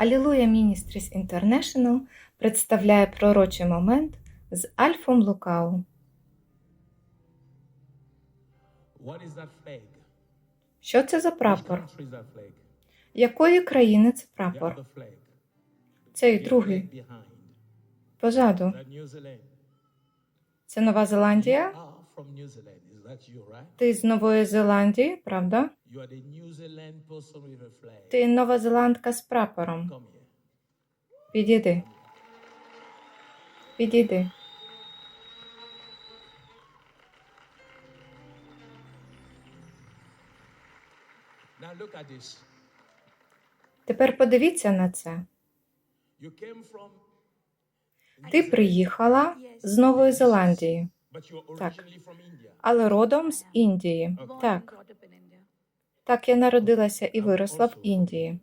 Алілуя Ministries International представляє пророчий момент з Альфом Лукау. Що це за прапор? Якої країни це прапор? Цей другий. Позаду. Це Нова Зеландія? Ти з Нової Зеландії, правда? Ти Нова Зеландка з прапором. Підійди. Підійди. Тепер подивіться на це. Ти приїхала з Нової Зеландії, Так. але родом з Індії. Так, так я народилася і виросла в Індії.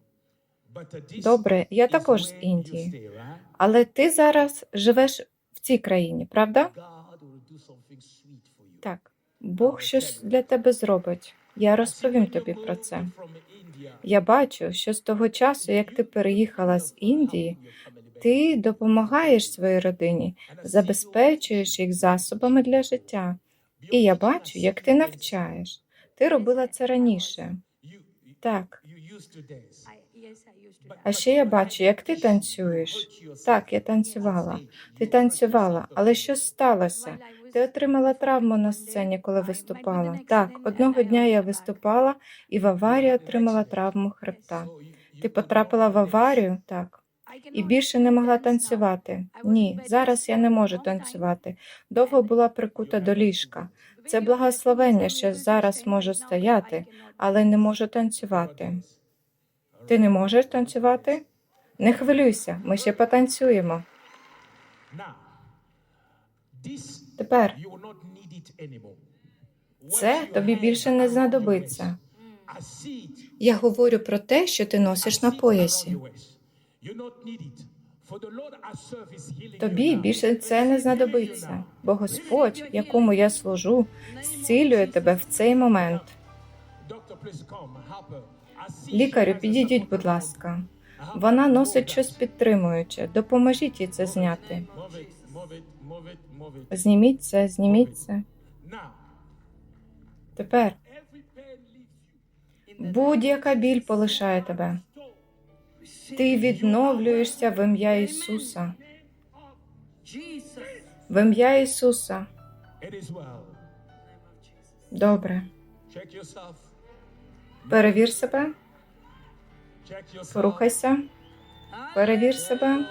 Uh, Добре, я також з Індії. Але ти зараз живеш в цій країні, правда? Так. Бог щось для тебе зробить. Я розповім тобі про це. Я бачу, що з того часу, як ти переїхала з Індії, ти допомагаєш своїй родині, забезпечуєш їх засобами для життя. І я бачу, як ти навчаєш. Ти робила це раніше. Так. А ще я бачу, як ти танцюєш. Так, я танцювала. Ти танцювала, але що сталося? Ти отримала травму на сцені, коли виступала. Так, одного дня я виступала і в аварії отримала травму хребта. Ти потрапила в аварію? Так. І більше не могла танцювати. Ні, зараз я не можу танцювати. Довго була прикута до ліжка. Це благословення, що зараз можу стояти, але не можу танцювати. Ти не можеш танцювати? Не хвилюйся, ми ще потанцюємо. Тепер це тобі більше не знадобиться. Я говорю про те, що ти носиш на поясі. Тобі більше це не знадобиться, бо Господь, якому я служу, зцілює тебе в цей момент. Лікарю, підійдіть, будь ласка. Вона носить щось підтримуюче. Допоможіть їй це зняти. Зніміть це, зніміть це. Тепер будь-яка біль полишає тебе. Ти відновлюєшся в ім'я Ісуса. В ім'я Ісуса. Добре. Перевір себе, порухайся, перевір себе.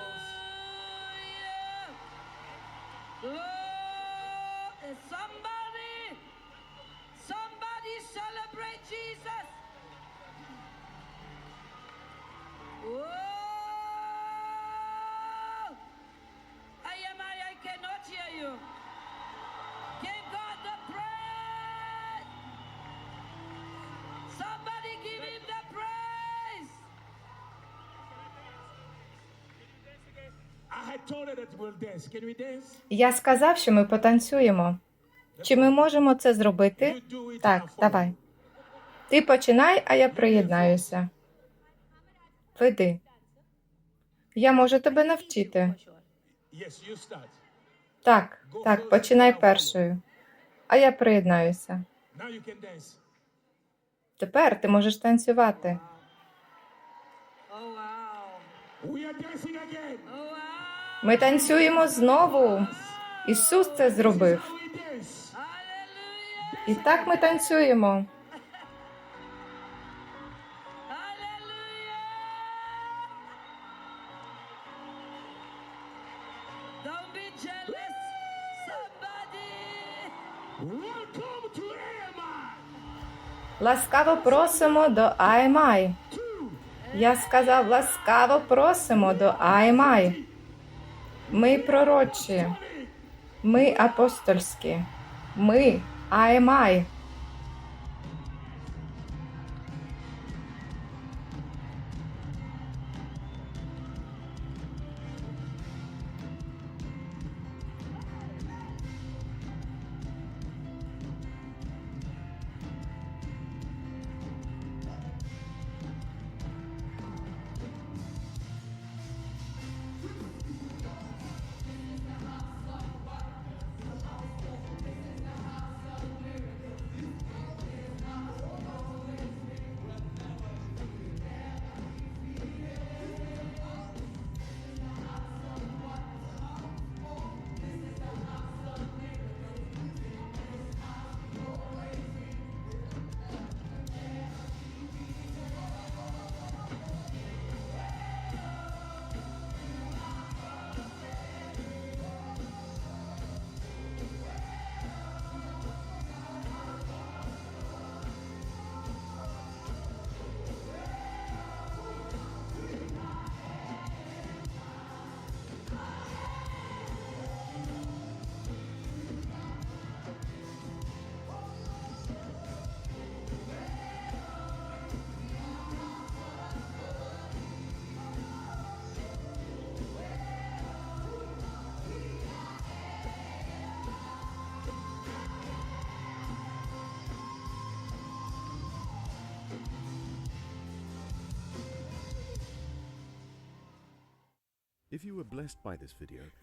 Я сказав, що ми потанцюємо. Чи ми можемо це зробити? Так, давай. Ти починай, а я приєднаюся. Веди. Я можу тебе навчити. Так, так, починай першою. А я приєднаюся. Тепер ти можеш танцювати. Oh wow. Ми танцюємо знову. Ісус це зробив. І так ми танцюємо. Ласкаво просимо до АМАЙ. Я сказав, ласкаво просимо до АМАЙ. Ми пророчі, ми апостольські, ми АМАЙ.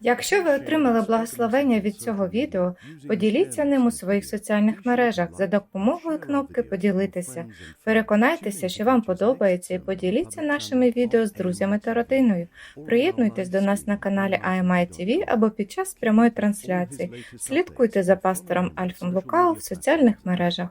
Якщо ви отримали благословення від цього відео, поділіться ним у своїх соціальних мережах за допомогою кнопки Поділитися. Переконайтеся, що вам подобається, і поділіться нашими відео з друзями та родиною. Приєднуйтесь до нас на каналі IMI або під час прямої трансляції. Слідкуйте за пастором Альфом Лукау в соціальних мережах.